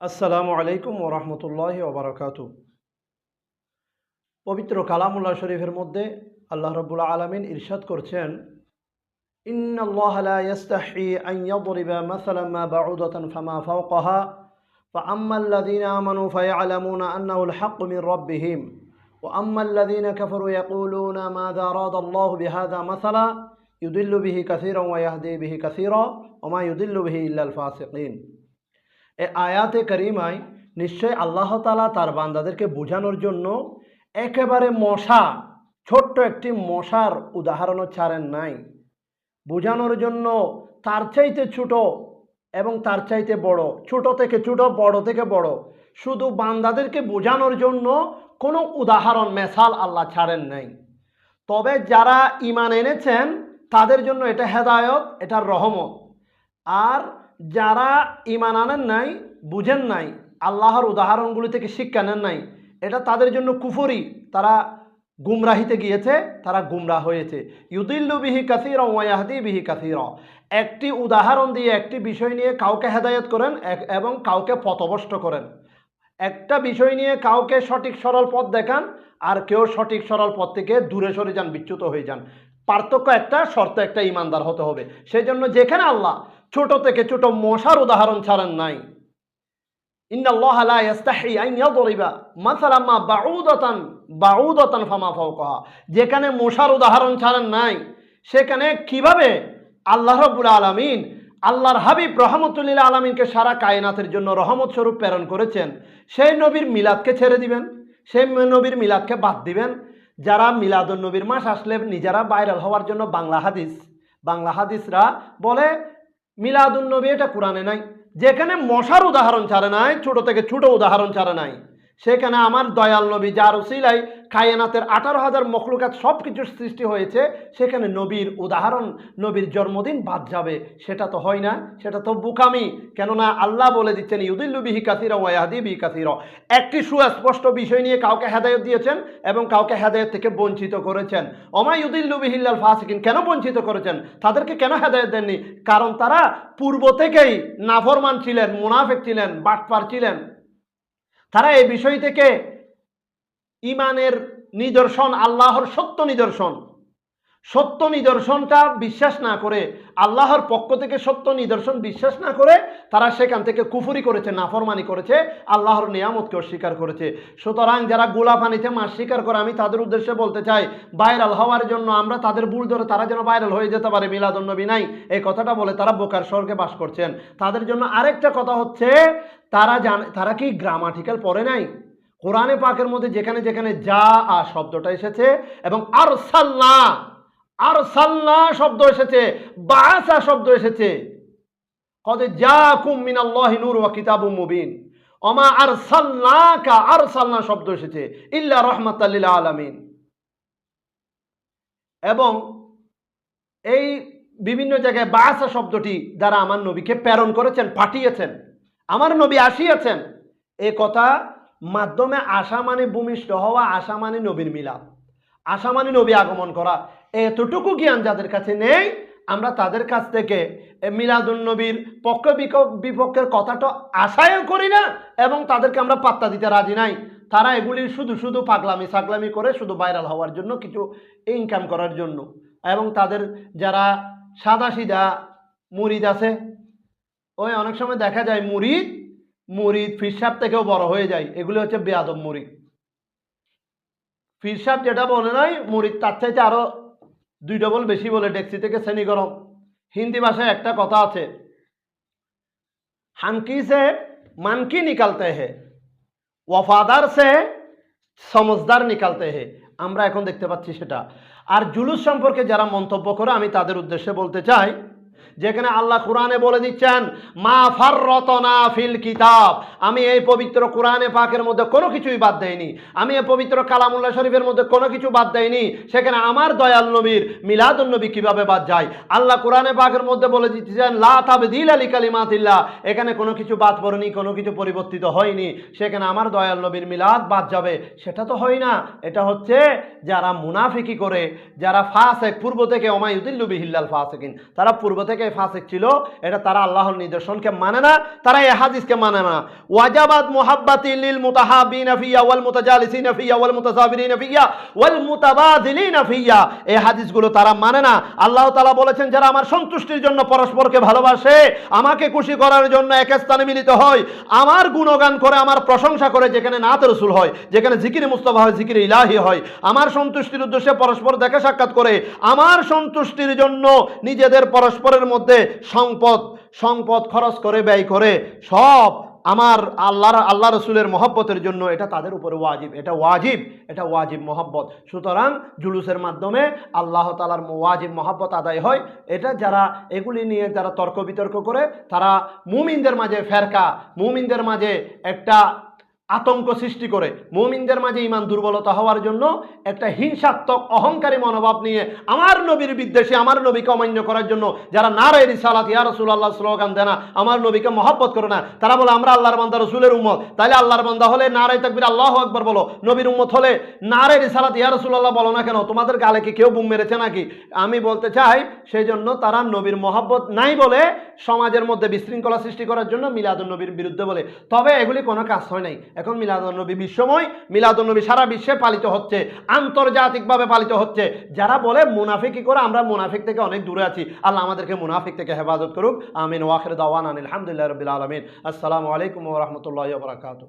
আসসালামু আলাইকুম ওরহমতুল্লাহ ওবরাকাতু পবিত্র কালামুল্লাহ শরীফের মধ্যে আল্লাহ রব্বুল আলমিন ইরশাদ করছেন إن الله لا يستحي أن يضرب مثلا ما بعوضة فما فوقها فأما الذين آمنوا فيعلمون أنه الحق من ربهم وأما الذين كفروا يقولون ماذا أراد الله بهذا مثلا يضل به كثيرا ويهدي به كثيرا وما يضل به إلا الفاسقين এ আয়াতে করিমায় নিশ্চয় আল্লাহ তালা তার বান্দাদেরকে বোঝানোর জন্য একেবারে মশা, ছোট্ট একটি মশার উদাহরণও ছাড়েন নাই। বোঝানোর জন্য তার চাইতে ছোট এবং তার চাইতে বড়, ছোট থেকে ছোট, বড় থেকে বড়, শুধু বান্দাদেরকে বোঝানোর জন্য কোনো উদাহরণ মেসাল আল্লাহ ছাড়েন নাই। তবে যারা ইমান এনেছেন, তাদের জন্য এটা হেদায়ত, এটা রহমত। আর যারা ইমান আনেন নাই, বুঝেন নাই, আল্লাহর উদাহরণগুলি থেকে শিক্ষা নেন নাই, এটা তাদের জন্য কুফরি। তারা গুমরাহিতে গিয়েছে, তারা গুমরাহ হয়েছে। ইউদিল্লু বিহি কাসির ওয়াহাদি বিহি কাসির। একটি উদাহরণ দিয়ে একটি বিষয় নিয়ে কাউকে হেদায়ত করেন এবং কাউকে পথভ্রষ্ট করেন। একটা বিষয় নিয়ে কাউকে সঠিক সরল পথ দেখান, আর কেউ সঠিক সরল পথ থেকে দূরে সরে যান, বিচ্যুত হয়ে যান। পার্থক্য একটা, শর্ত একটা ইমানদার হতে হবে। সেই জন্য যেখানে আল্লাহ ছোট থেকে ছোট মশার উদাহরণ ছাড়েন নাই। যেখানে মশার উদাহরণ ছাড়েন নাই, সেখানে কীভাবে আল্লাহ রাব্বুল আলামিন, আল্লাহর হাবিব রহমতুল্লিল আলমিনকে সারা কায়নাতের জন্য রহমত স্বরূপ প্রেরণ করেছেন, সেই নবীর মিলাদকে ছেড়ে দিবেন, সেই নবীর মিলাদকে বাদ দিবেন। যারা মিলাদুন নবীর মাস আসলে নিজেরা ভাইরাল হওয়ার জন্য বাংলা হাদিস, বাংলা হাদিসরা বলে মিলাদুন নবী এটা কোরআনে নাই। যেখানে মশার উদাহরণ ছাড়ে নাই, ছোট থেকে ছোট উদাহরণ ছাড়ে নাই। সেখানে আমার দয়াল নবী যার উসিলাই কায়নাতের আঠারো হাজার মখলুকাত সব কিছুর সৃষ্টি হয়েছে, সেখানে নবীর উদাহরণ, নবীর জন্মদিন বাদ যাবে। সেটা তো হয় না, সেটা তো বুকামি। কেননা আল্লাহ বলে দিচ্ছেন, ইউদিল্লু বিহি কাসিরা ওয়াহাদি বিহি কাসিরা। একটি সুস্পষ্ট বিষয় নিয়ে কাউকে হেদায়ত দিয়েছেন এবং কাউকে হেদায়ত থেকে বঞ্চিত করেছেন। অমা ইউদিল্লু বিহিল্লাল ফাসিকিন কেন বঞ্চিত করেছেন? তাদেরকে কেন হেদায়ত দেননি? কারণ তারা পূর্ব থেকেই নাফরমান ছিলেন, মুনাফেক ছিলেন, বাটপার ছিলেন। তারা এই বিষয় থেকে ইমানের নিদর্শন আল্লাহর সত্য নিদর্শন সত্য নিদর্শনটা বিশ্বাস না করে, আল্লাহর পক্ষ থেকে সত্য নিদর্শন বিশ্বাস না করে, তারা সেখান থেকে কুফুরি করেছে, নাফরমানি করেছে, আল্লাহর নিয়ামতকে অস্বীকার করেছে। সুতরাং যারা গোলা পানিতে মাছ স্বীকার করে, আমি তাদের উদ্দেশ্যে বলতে চাই, ভাইরাল হওয়ার জন্য আমরা তাদের ভুল ধরে তারা যেন ভাইরাল হয়ে যেতে পারে, মিলাদুন্নবী নাই। এই কথাটা বলে তারা বোকার স্বর্গে বাস করছেন। তাদের জন্য আরেকটা কথা হচ্ছে, তারা জানে, তারা কি গ্রামাটিক্যাল পড়ে নাই? কোরআনে পাকের মধ্যে যেখানে যেখানে যা আ শব্দটা এসেছে, এবং আর সাল্লা আর সাল্লা শব্দ এসেছে বাসা শব্দ এসেছে। কদে যা কুম মিনাল্লাহি নূর ওয়া কিতাবুম মুবিন। অমা আর সাল্লাকা আর সাল্লা শব্দ এসেছে, ইল্লা রহমাতাল্লিল আলামিন। এবং এই বিভিন্ন জায়গায় বাসা শব্দটি দ্বারা আমার নবীকে প্রেরণ করেছেন, পাঠিয়েছেন, আমার নবী আসিয়াছেন। এ কথা মাধ্যমে আশা মানে ভূমিষ্ঠ হওয়া, আশা মানে নবীর মিলাদ। আশা মানে নবী আগমন করা। এতটুকু জ্ঞান যাদের কাছে নেই, আমরা তাদের কাছ থেকে মিলাদুন নবীর পক্ষ বিপক্ষের কথাটা আশাও করি না এবং তাদেরকে আমরা পাত্তা দিতে রাজি নাই। তারা এগুলি শুধু শুধু পাগলামি সাগলামি করে শুধু ভাইরাল হওয়ার জন্য কিছু ইনকাম করার জন্য। এবং তাদের যারা সাদা সিধা মুরিদ আছে, ওই অনেক সময় দেখা যায় মুরিদ মুরিদ ফিরসাব থেকেও বড় হয়ে যায়। এগুলো হচ্ছে বেয়াদব মুরিদ। ফিরসাব যেটা বলে নাই মুরিদ তার চাইতে আরও দুই ডবল বেশি বলে ডেক্সি থেকে শ্রেণি গরম। হিন্দি ভাষায় একটা কথা আছে, হানকি সে মানকি নিকালতে হে, ওয়াফাদার সে সমজদার নিকালতে হে। আমরা এখন দেখতে পাচ্ছি সেটা। আর জুলুস সম্পর্কে যারা মন্তব্য করে, আমি তাদের উদ্দেশ্যে বলতে চাই যেখানে আল্লাহ কোরআনে বলে দিচ্ছেন, মা ফাররতনা ফিল কিতাব। আমি এই পবিত্র কোরআনে পাকের মধ্যে কোনো কিছুই বাদ দেয়নি আমি এই পবিত্র কালামুল্লাহ শরীফের মধ্যে কোনো কিছু বাদ দেয়নি সেখানে আমার দয়াল নবীর মিলাদুন নবী কীভাবে বাদ যায়? আল্লাহ কোরআনে পাকের মধ্যে বলে দিচ্ছেন, লা তাবদিল আলী কালিমাতিল্লাহ এখানে কোনো কিছু বাদ পড়েনি, কোনো কিছু পরিবর্তিত হয়নি। সেখানে আমার দয়াল নবীর মিলাদ বাদ যাবে। সেটা তো হয় না। এটা হচ্ছে যারা মুনাফিকি করে, যারা ফাসেক, পূর্ব থেকে ওমায়ুদ্দিল্লু বিহিল্লাল ফাসেকিন, তারা পূর্ব থেকে ফাসিক ছিল, এটা তারা আল্লাহর নিদর্শনকে মানে না, তারা এই হাদিসকে মানে না। ওয়াজাবাদ মুহাব্বাতি লিল মুতাহাবিনা ফিয়া ওয়াল মুতাজালিসিনা ফিয়া ওয়াল মুতাসাবিরিনা ফিয়া ওয়াল মুতাবাদিলিনা ফিয়া এই হাদিসগুলো তারা মানে না। আল্লাহ তাআলা বলেছেন, যারা আমার সন্তুষ্টির জন্য পরস্পরকে ভালোবাসে, আমাকে খুশি করার জন্য এক স্থানে মিলিত হয়, আমার গুণগান করে, আমার প্রশংসা করে, যেখানে নাত রসুল হয়, যেখানে জিকির মুস্তফা হয়, জিকির ইলাহি হয়, আমার সন্তুষ্টির উদ্দেশ্যে পরস্পর দেখা সাক্ষাৎ করে, আমার সন্তুষ্টির জন্য নিজেদের পরস্পরের মধ্যে সম্পদ সম্পদ খরচ করে, ব্যয় করে, সব আমার আল্লাহর আল্লাহ রসুলের মহব্বতের জন্য এটা তাদের উপরে ওয়াজিব। এটা ওয়াজিব এটা ওয়াজিব মহব্বত। সুতরাং জুলুসের মাধ্যমে আল্লাহ তালার ওয়াজিব মহব্বত আদায় হয়। এটা যারা এগুলি নিয়ে যারা তর্ক বিতর্ক করে, তারা মুমিনদের মাঝে ফেরকা, মুমিনদের মাঝে একটা আতঙ্ক সৃষ্টি করে। মুমিনদের মাঝে ইমান দুর্বলতা হওয়ার জন্য একটা হিংসাত্মক, অহংকারী মনোভাব নিয়ে আমার নবীর বিদ্বেষে, আমার নবীকে অমান্য করার জন্য যারা নারায় রিসালাত, ইয়া রসুল্লাহ স্লোগান দেয় না, আমার নবীকে মহব্বত করে না। তারা বলে, আমরা আল্লাহর বান্দা, রসুলের উম্মত। তাহলে আল্লাহর বান্দা হলে নারায় তাকবির, আল্লাহ একবার বলো। নবীর উম্মত হলে নারায় রিসালাত, ইয়া রসুল্লাহ বলো না কেন? তোমাদের গালে কি কেউ বুম মেরেছে নাকি? আমি বলতে চাই সেই জন্য তারা নবীর মহব্বত নাই বলে সমাজের মধ্যে বিশৃঙ্খলা সৃষ্টি করার জন্য মিলাদুল নবীর বিরুদ্ধে বলে। তবে এগুলি কোনো কাজ হয় নাই। এখন মিলাদনবী বিশ্বময় মিলাদনবী সারা বিশ্বে পালিত হচ্ছে, আন্তর্জাতিকভাবে পালিত হচ্ছে। যারা বলে মুনাফিকি করে, আমরা মুনাফিক থেকে অনেক দূরে আছি। আল্লাহ আমাদেরকে মুনাফিক থেকে হেফাজত করুক। আমিন। ওয়াখির দাওয়ান আলহামদুলিল্লাহ রবিল আলমিন। আসসালামু আলাইকুম রহমতুল্লাহ বরাকাতু